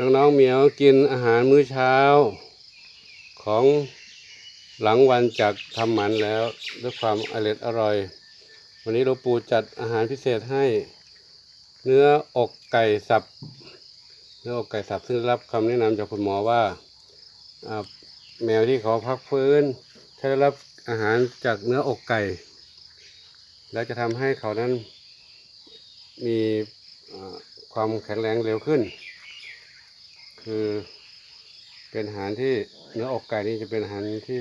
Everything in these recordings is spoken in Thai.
น้องๆเหมียวกินอาหารมื้อเช้า ของหลังวันจากทำหมันแล้วด้วยความอร่อยอร่อย วันนี้หลวงปู่จัดอาหารพิเศษให้ เนื้ออกไก่สับ เนื้ออกไก่สับซึ่งรับคำแนะนำจากคุณหมอว่าแมวที่เขาพักฟื้น ถ้าได้รับอาหารจากเนื้ออกไก่ แล้วจะทำให้เขานั้นมีความแข็งแรงเร็วขึ้น คือ เป็นอาหารที่เนื้ออกไก่นี่จะเป็นอาหารที่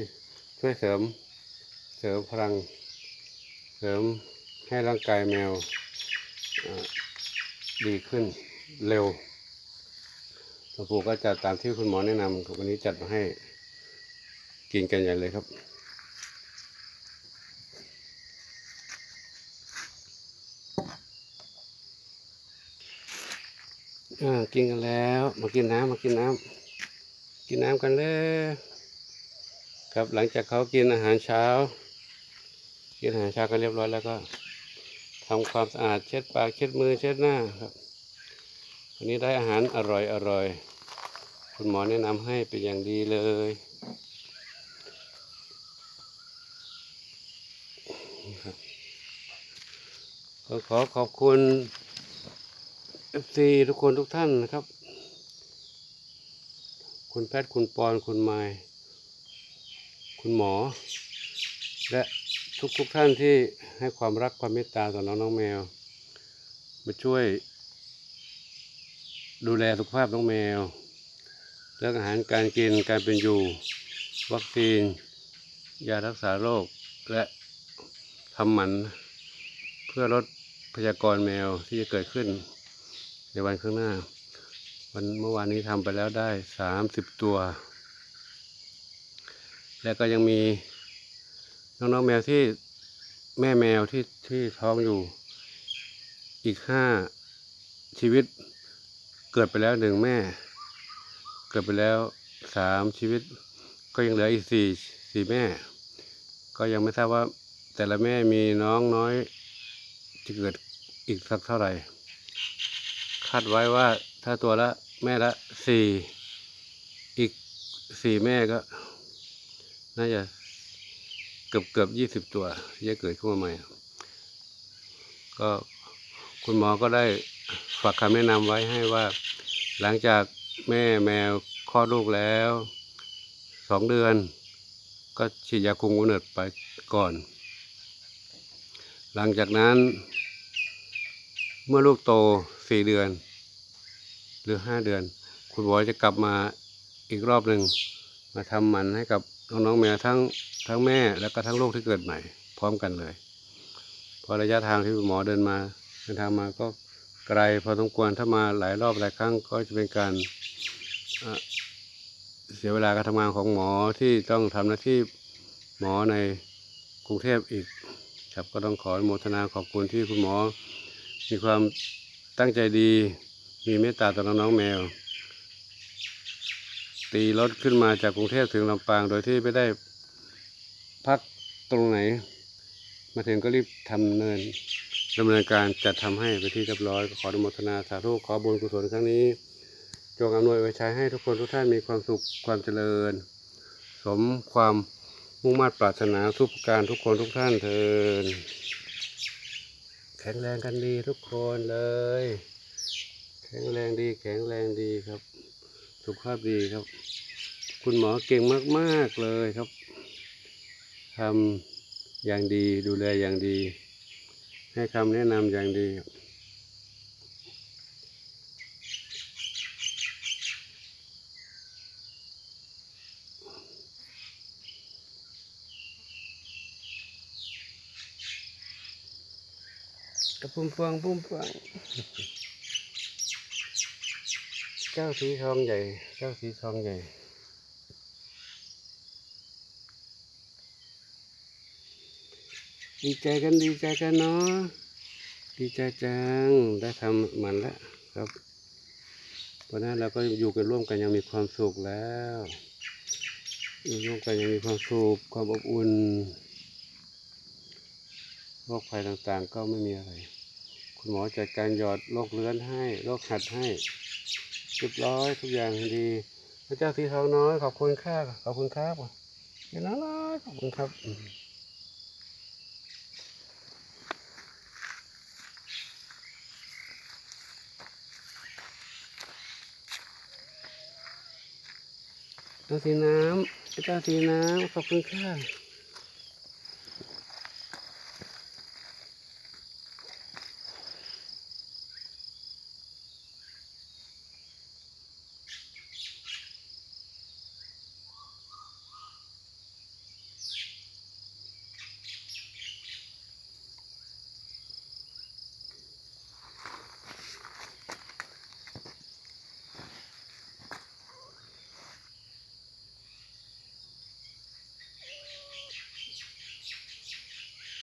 ช่วยเสริมเสริมพลัง เสริมให้ร่างกายแมวดีขึ้นเร็วหลวงปู่ก็จัดตามที่คุณหมอแนะนำวันนี้จัดมาให้กินกันใหญ่เลยครับ อ่ากินกันแล้ว มากินน้ำมากินน้ำกินน้ำกันเลยครับหลังจากเขากินอาหารเช้า กินอาหารเช้ากันเรียบร้อยแล้วก็ทำความสะอาดเช็ดปากเช็ดมือเช็ดหน้าครับวันนี้ได้อาหารอร่อยอร่อยคุณหมอแนะนำให้เป็นอย่างดีเลยก็ขอขอบคุณ FC ทุกคนทุกท่านนะครับ คุณแพทย์คุณปอนคุณไมายคุณหมอ และทุกทุกๆท่านที่ให้ความรักความเมตตาต่อน้องน้องแมว มาช่วย ดูแลสุขภาพน้องแมว เรื่องอาหารการกินการเป็นอยู่ วัคซีน ยารักษาโรคและทำหมัน เพื่อลดพยากรแมวที่จะเกิดขึ้น ในวันข้างหน้า วันเมื่อวานนี้ทำไปแล้วได้สามสิบตัว และก็ยังมีน้องๆแมวที่แม่แมวที่ที่ท้องอยู่อีกห้าชีวิตเกิดไปแล้วหนึ่งแม่ เกิดไปแล้วสามชีวิต ก็ยังเหลืออีกสี่สี่แม่ ก็ยังไม่ทราบว่าแต่ละแม่มีน้องน้อยจะเกิดอีกสักเท่าไหร่ ดไว้ว่าถ้าตัวละแม่ละสี่อีกสี่แม่ก็ น่าจะเกือบเกือบยี่สิบตัวจะเกิดขึ้นมาใหม่ ก็คุณหมอก็ได้ฝากคำแนะนำไว้ให้ว่า หลังจากแม่แมวคลอดลูกแล้วสองเดือน ก็ฉีดยาคุมกำเนิดไปก่อน หลังจากนั้น เมื่อลูกโตสี่เดือน หรือห้าเดือน คุณหมอจะกลับมาอีกรอบหนึ่งมาทำหมันให้กับน้องๆแมวทั้งทั้งแม่แล้วก็ทั้งลูกที่เกิดใหม่ พร้อมกันเลย พอระยะทางที่คุณหมอเดินมาเดินทางมาก็ไกลพอสมควรถ้ามาหลายรอบหลายครั้งก็จะเป็นการเสียเวลาการทำงานของหมอที่ต้องทำหน้าที่หมอในกรุงเทพอีกครับก็ต้องขอโมทนาขอบคุณที่คุณหมอมีความตั้งใจดี มีเมตตาต่อน้องแมว ตีรถขึ้นมาจากกรุงเทพถึงลำปางโดยที่ไม่ได้พักตรงไหน มาถึงก็รีบทำเนินดำเนินการจัดทำให้ไปที่เรียบร้อยก็ขออนุโมทนาสาธุขอบุญกุศลครั้งนี้ จงอำนวยไว้ใช้ให้ทุกคนทุกท่านมีความสุขความเจริญ สมความมุ่งมั่นปรารถนาทุกการทุกคนทุกท่านเทินแข็งแรงกันดีทุกคนเลย แข็งแรงดี แข็งแรงดีครับ สุขภาพดีครับ คุณหมอเก่งมากๆเลยครับทำอย่างดีดูแลอย่างดี ให้คำแนะนำอย่างดีครับกระพุ่มพวงพุ่มพวง เจ้าสีทองใหญ่ เจ้าสีทองใหญ่ดีใจกันดีใจกันเนาะดีใจจังได้ทำมันแล้วครับวันนั้นเราก็อยู่กันร่วมกันยังมีความสุขแล้วอยู่ร่วมกันยังมีความสุขความอบอุ่นโรคภัยต่างๆก็ไม่มีอะไร คุณหมอจัดการหยอดโรคเลื้อนให้โรคหัดให้ เรียบร้อยทุกอย่างดี พระเจ้าสีทองน้อยขอบคุณค่าขอบคุณครับเห็นแล้วขอบคุณครับเจ้าสีน้ำพระเจ้าสีน้ำขอบคุณค่ะ